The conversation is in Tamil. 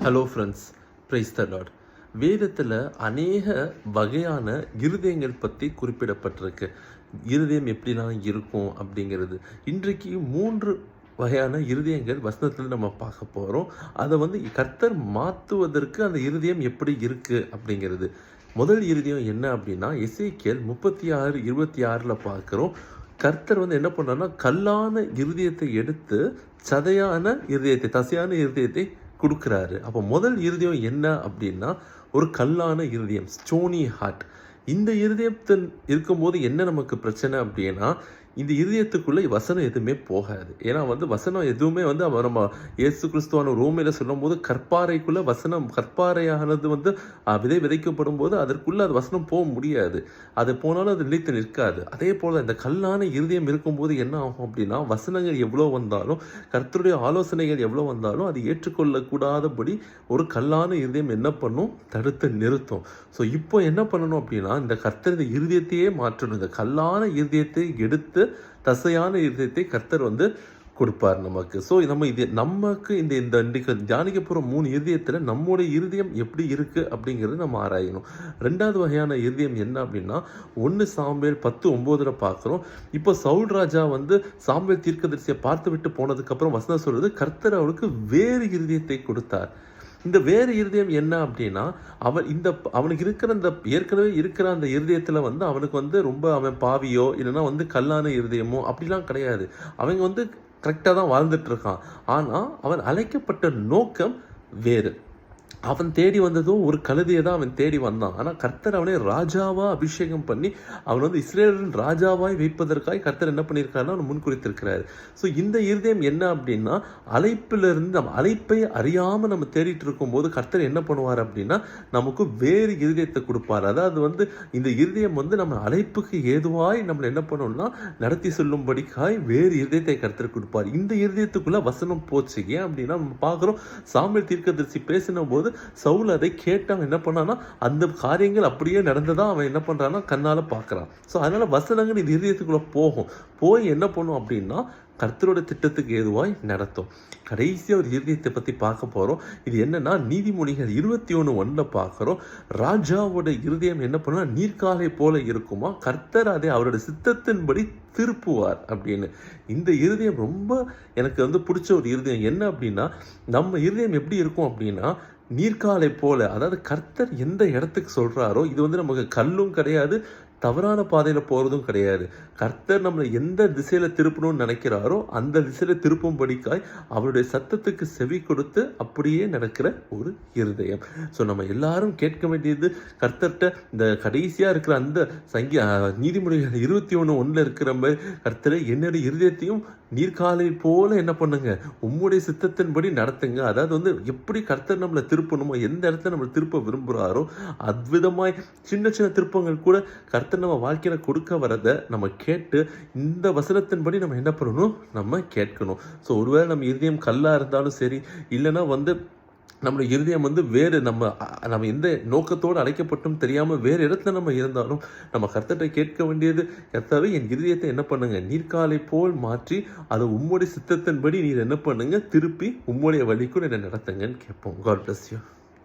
Hello friends praise the Lord வேதத்தில் அநேக வகையான இருதயங்கள் பற்றி குறிப்பிடப்பட்டிருக்கு. இருதயம் எப்படிலாம் இருக்கும் அப்படிங்கிறது. இன்றைக்கு மூன்று வகையான இருதயங்கள் வசனத்தில் நம்ம பார்க்க போகிறோம் அதை வந்து கர்த்தர் மாற்றுவதற்கு அந்த இருதயம் எப்படி இருக்குது அப்படிங்கிறது. முதல் இருதயம் என்ன அப்படின்னா எசேக்கியல் முப்பத்தி ஆறு இருபத்தி ஆறில் பார்க்குறோம். கர்த்தர் வந்து என்ன பண்ணார்னா கல்லான இருதயத்தை எடுத்து சதையான இருதயத்தை தசையான இருதயத்தை கொடுக்குறாரு. அப்போ முதல் இருதயம் என்ன அப்படின்னா ஒரு கல்லான இருதயம் ஸ்டோனி ஹார்ட் இந்த இருதயத்தின் இருக்கும்போது என்ன நமக்கு பிரச்சனை அப்படின்னா இந்த இருதயத்துக்குள்ளே வசனம் எதுவுமே போகாது. ஏன்னா வந்து வசனம் எதுவுமே வந்து அவ நம்ம இயேசு கிறிஸ்துவான ரோமையில் சொல்லும்போது கற்பாறைக்குள்ளே வசனம் கற்பாறையானது வந்து விதை விதைக்கப்படும் போது அதற்குள்ளே அது வசனம் போக முடியாது. அது போனாலும் அது நிலைத்து நிற்காது. அதே போல் இந்த கல்லான இருதயம் இருக்கும்போது என்ன ஆகும் அப்படின்னா வசனங்கள் எவ்வளோ வந்தாலும் கர்த்தருடைய ஆலோசனைகள் எவ்வளோ வந்தாலும் அது ஏற்றுக்கொள்ளக்கூடாதபடி ஒரு கல்லான இருதயம் என்ன பண்ணும்? தடுத்து நிறுத்தும். ஸோ இப்போ என்ன பண்ணணும் அப்படின்னா இந்த கர்த்தர் இந்த இருதயத்தையே மாற்றணும். இந்த கல்லான இருதயத்தை எடுத்து தசையான இருதயத்தை கர்த்தர் வந்து கொடுப்பார் நமக்கு. ஸோ நம்ம இது நமக்கு இந்த இந்த இன்றைக்கு தியானிக்க போகிற மூணு இருதயத்தில் நம்முடைய இருதயம் எப்படி இருக்குது அப்படிங்கிறது நம்ம ஆராயணும். ரெண்டாவது வகையான இருதயம் என்ன அப்படின்னா ஒன்று சாம்பேல் பத்து ஒம்போதில் பார்க்குறோம். இப்போ சவுல் ராஜா வந்து சாம்பேல் தீர்க்கதரிசியை பார்த்து விட்டு போனதுக்கப்புறம் வசனம் சொல்கிறது கர்த்தர் அவனுக்கு வேறு இருதயத்தை கொடுத்தார். இந்த வேறு இருதயம் என்ன அப்படின்னா அவன் இந்த அவனுக்கு இருக்கிற இந்த ஏற்கனவே இருக்கிற அந்த இருதயத்தில் வந்து அவனுக்கு வந்து ரொம்ப அவன் பாவியோ இல்லைன்னா வந்து கல்லான இருதயமோ அப்படிலாம் கிடையாது. அவங்க வந்து கரெக்டாக தான் வாழ்ந்துட்டு இருக்கான். ஆனால் அவன் அழைக்கப்பட்ட நோக்கம் வேறு. அவன் தேடி வந்ததும் ஒரு கழுதையை தான் அவன் தேடி வந்தான். ஆனால் கர்த்தர் அவனை ராஜாவாக அபிஷேகம் பண்ணி அவன் வந்து இஸ்ரேலின் ராஜாவாய் வைப்பதற்காக கர்த்தர் என்ன பண்ணியிருக்காருன்னா அவன் முன்குறித்திருக்கிறார். ஸோ இந்த இருதயம் என்ன அப்படின்னா அழைப்பிலிருந்து நம்ம அழைப்பை அறியாமல் நம்ம தேடிட்டு இருக்கும்போது கர்த்தர் என்ன பண்ணுவார் அப்படின்னா நமக்கு வேறு இருதயத்தை கொடுப்பார். அதாவது வந்து இந்த இருதயம் வந்து நம்ம அழைப்புக்கு ஏதுவாய் நம்மளை என்ன பண்ணணும்னா நடத்தி சொல்லும்படிக்காய் வேறு இருதயத்தை கர்த்தர் கொடுப்பார். இந்த இருதயத்துக்குள்ளே வசனம் போச்சு. ஏன் அப்படின்னா நம்ம பார்க்குறோம் சாமியல் தீர்க்கதரிசி பேசின போது சவுல் அதை கேட்டு அவன் என்ன பண்ணான்னா அந்த காரியங்கள் அப்படியே நடந்ததான் அவன் என்ன பண்ணுறான்னா கண்ணால பார்க்குறான். ஸோ அதனால வசனங்கள் இது இதயத்துக்குள்ளே போகும். போய் என்ன பண்ணும் அப்படின்னா கர்த்தரோட திட்டத்துக்கு ஏதுவாய் நடத்தும். கடைசியாக ஒரு இருதயத்தை பற்றி பார்க்க போகிறோம் இது என்னென்னா நீதிமொழிகள் இருபத்தி ஒன்று ஒன்றில் பார்க்குறோம். ராஜாவோட இருதயம் என்ன பண்ணுனா நீர்க்காலை போல இருக்குமா? கர்த்தர் அதை அவரோட சித்தத்தின்படி திருப்புவார் அப்படின்னு. இந்த இருதயம் ரொம்ப எனக்கு வந்து பிடிச்ச ஒரு இருதயம். என்ன அப்படின்னா நம்ம இருதயம் எப்படி இருக்கும் அப்படின்னா நீர்க்காலை போல. அதாவது கர்த்தர் எந்த இடத்துக்கு சொல்கிறாரோ இது வந்து நமக்கு கல்லும் கிடையாது தவறான பாதையில் போகிறதும் கிடையாது. கர்த்தர் நம்மளை எந்த திசையில் திருப்பணும்னு நினைக்கிறாரோ அந்த திசையில் திருப்பும்படிக்காய் அவருடைய சத்தத்துக்கு செவி கொடுத்து அப்படியே நடக்கிற ஒரு இருதயம். ஸோ நம்ம எல்லாரும் கேட்க வேண்டியது கர்த்தர்கிட்ட இந்த கடைசியாக இருக்கிற அந்த சங்கி நீதிமொழிகள் இருபத்தி ஒன்று ஒன்றில் இருக்கிற மாதிரி கர்த்தரை என்னுடைய இருதயத்தையும் நீர்காலை போல என்ன பண்ணுங்க? உம்முடைய சித்தத்தின்படி நடத்துங்க. அதாவது வந்து எப்படி கர்த்தர் நம்மளை திருப்பணுமோ எந்த இடத்துல நம்மளை திருப்ப விரும்புகிறாரோ அத்விதமாய் சின்ன சின்ன திருப்பங்கள் கூட கர்த்தர் நம்ம வாழ்க்கையில் கொடுக்க வரதை நம்ம கேட்டு இந்த வசனத்தின்படி நம்ம என்ன பண்ணணும்? நம்ம கேட்கணும். ஸோ ஒருவேளை நம்ம இருதயம் கல்லாக இருந்தாலும் சரி இல்லைன்னா வந்து நம்மளுடைய இருதயம் வந்து வேறு நம்ம நம்ம எந்த நோக்கத்தோடு அழைக்கப்பட்டும் தெரியாமல் வேறு இடத்துல நம்ம இருந்தாலும் நம்ம கர்த்தர்கிட்ட கேட்க வேண்டியது கர்த்தாவே என் இருதயத்தை என்ன பண்ணுங்க? நீர்க்காலை போல் மாற்றி அதை உம்முடைய சித்தத்தின்படி நீர் என்ன பண்ணுங்க? திருப்பி உம்முடைய வழிக்கும் என்னை நடத்துங்கன்னு கேட்போம். God bless you